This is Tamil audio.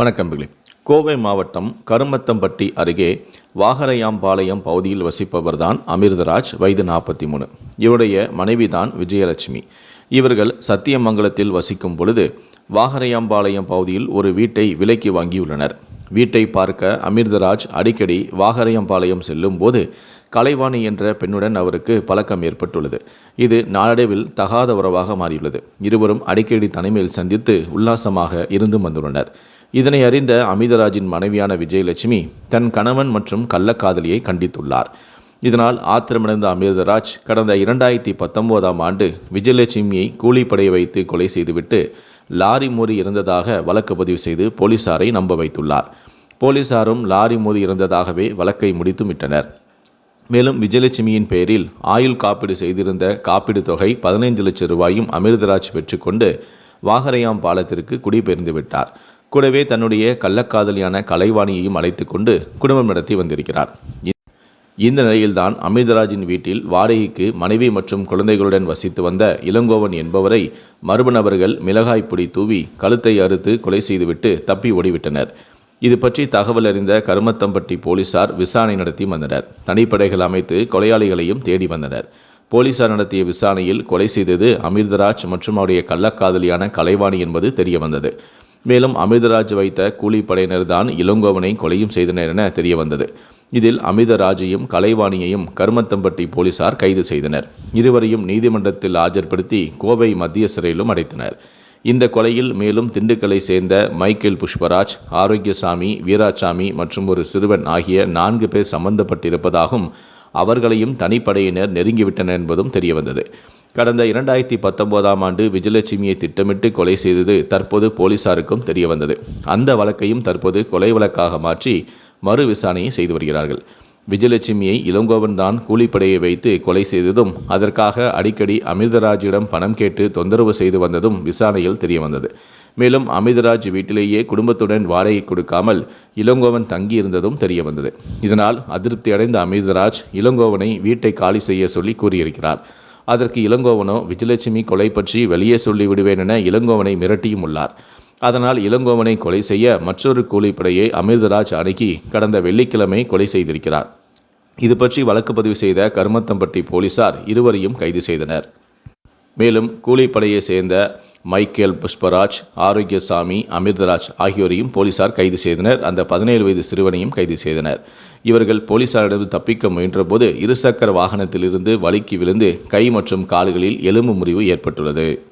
வணக்கம்பிகளே கோவை மாவட்டம் கருமத்தம்பட்டி அருகே வாகரையாம்பாளையம் பகுதியில் வசிப்பவர்தான் அமிர்தராஜ் வயது நாற்பத்தி மூணு இவருடைய மனைவிதான் விஜயலட்சுமி. இவர்கள் சத்தியமங்கலத்தில் வசிக்கும் பொழுது வாகரையாம்பாளையம் பகுதியில் ஒரு வீட்டை விலைக்கு வாங்கியுள்ளனர். வீட்டை பார்க்க அமிர்தராஜ் அடிக்கடி வாகரையம்பாளையம் செல்லும் போது கலைவாணி என்ற பெண்ணுடன் அவருக்கு பழக்கம் ஏற்பட்டுள்ளது. இது நாளடைவில் தகாத உறவாக மாறியுள்ளது. இருவரும் அடிக்கடி தனிமையில் சந்தித்து உல்லாசமாக இருந்து வந்துள்ளனர். இதனை அறிந்த அமிர்தராஜின் மனைவியான விஜயலட்சுமி தன் கணவன் மற்றும் கள்ளக்காதலியை கண்டித்துள்ளார். இதனால் ஆத்திரமடைந்த அமிர்தராஜ் கடந்த இரண்டாயிரத்தி பத்தொன்பதாம் ஆண்டு விஜயலட்சுமியை கூலிப்படைய வைத்து கொலை செய்துவிட்டு லாரி மோதி இறந்ததாக வழக்கு பதிவு செய்து போலீசாரை நம்ப வைத்துள்ளார். போலீசாரும் லாரி மோதி இறந்ததாகவே வழக்கை முடித்துவிட்டனர். மேலும் விஜயலட்சுமியின் பெயரில் ஆயுள் காப்பீடு செய்திருந்த காப்பீடு தொகை பதினைந்து லட்சம் ரூபாயும் அமிர்தராஜ் பெற்றுக்கொண்டு வாகரையாம் பாலத்திற்கு குடிபெயர்ந்து விட்டார். கூடவே தன்னுடைய கள்ளக்காதலியான கலைவாணியையும் அழைத்து கொண்டு குடும்பம் நடத்தி வந்திருக்கிறார். இந்த நிலையில்தான் அமிர்தராஜின் வீட்டில் வாடகைக்கு மனைவி மற்றும் குழந்தைகளுடன் வசித்து வந்த இளங்கோவன் என்பவரை மர்ம நபர்கள் மிளகாய் பொடி தூவி கழுத்தை அறுத்து கொலை செய்துவிட்டு தப்பி ஓடிவிட்டனர். இது பற்றி தகவல் அறிந்த கருமத்தம்பட்டி போலீசார் விசாரணை நடத்தி வந்தனர். தனிப்படைகள் அமைத்து கொலையாளிகளையும் தேடி வந்தனர். போலீசார் நடத்திய விசாரணையில் கொலை செய்தது அமிர்தராஜ் மற்றும் அவருடைய கள்ளக்காதலியான கலைவாணி என்பது தெரியவந்தது. மேலும் அமிர்தராஜ் வைத்த கூலிப்படையினர் தான் இளங்கோவனை கொலையும் செய்தனர் என தெரிய வந்தது இதில் அமிர்தராஜையும் கலைவாணியையும் கருமத்தம்பட்டி போலீசார் கைது செய்தனர். இருவரையும் நீதிமன்றத்தில் ஆஜர்படுத்தி கோவை மத்திய சிறையிலும் அடைத்தனர். இந்த கொலையில் மேலும் திண்டுக்கலை சேர்ந்த மைக்கேல் புஷ்பராஜ் ஆரோக்கியசாமி வீராசாமி மற்றும் ஒரு சிறுவன் ஆகிய நான்கு பேர் சம்பந்தப்பட்டிருப்பதாகவும் அவர்களையும் தனிப்படையினர் நெருங்கிவிட்டனர் என்பதும் தெரியவந்தது. கடந்த இரண்டாயிரத்தி பத்தொன்பதாம் ஆண்டு விஜயலட்சுமியை திட்டமிட்டு கொலை செய்தது தற்போது போலீசாருக்கும் தெரிய வந்தது அந்த வழக்கையும் தற்போது கொலை வழக்காக மாற்றி மறு விசாரணையை செய்து வருகிறார்கள். விஜயலட்சுமியை இளங்கோவன் தான் கூலிப்படையை வைத்து கொலை செய்ததும் அதற்காக அடிக்கடி அமிர்தராஜிடம் பணம் கேட்டு தொந்தரவு செய்து வந்ததும் விசாரணையில் தெரிய வந்தது மேலும் அமிர்தராஜ் வீட்டிலேயே குடும்பத்துடன் வாடகை கொடுக்காமல் இளங்கோவன் தங்கியிருந்ததும் தெரிய வந்தது இதனால் அதிருப்தி அடைந்த அமிர்தராஜ் இளங்கோவனை வீட்டை காலி செய்ய சொல்லி கூறியிருக்கிறார். அதற்கு இளங்கோவனோ விஜயலட்சுமி கொலை பற்றி வெளியே சொல்லிவிடுவேன் என இளங்கோவனை மிரட்டியும் உள்ளார். அதனால் இளங்கோவனை கொலை செய்ய மற்றொரு கூலிப்படையை அமிர்தராஜ் அணுகி கடந்த வெள்ளிக்கிழமை கொலை செய்திருக்கிறார். இது பற்றி வழக்கு பதிவு செய்த கருமத்தம்பட்டி போலீசார் இருவரையும் கைது செய்தனர். மேலும் கூலிப்படையை சேர்ந்த மைக்கேல் புஷ்பராஜ் ஆரோக்கியசாமி அமிர்தராஜ் ஆகியோரையும் போலீசார் கைது செய்தனர். அந்த பதினேழு வயது சிறுவனையும் கைது செய்தனர். இவர்கள் போலீசாரிடம் தப்பிக்க முயன்றபோது இருசக்கர வாகனத்திலிருந்து வழுக்கி விழுந்து கை மற்றும் கால்களில் எலும்பு முறிவு ஏற்பட்டுள்ளது.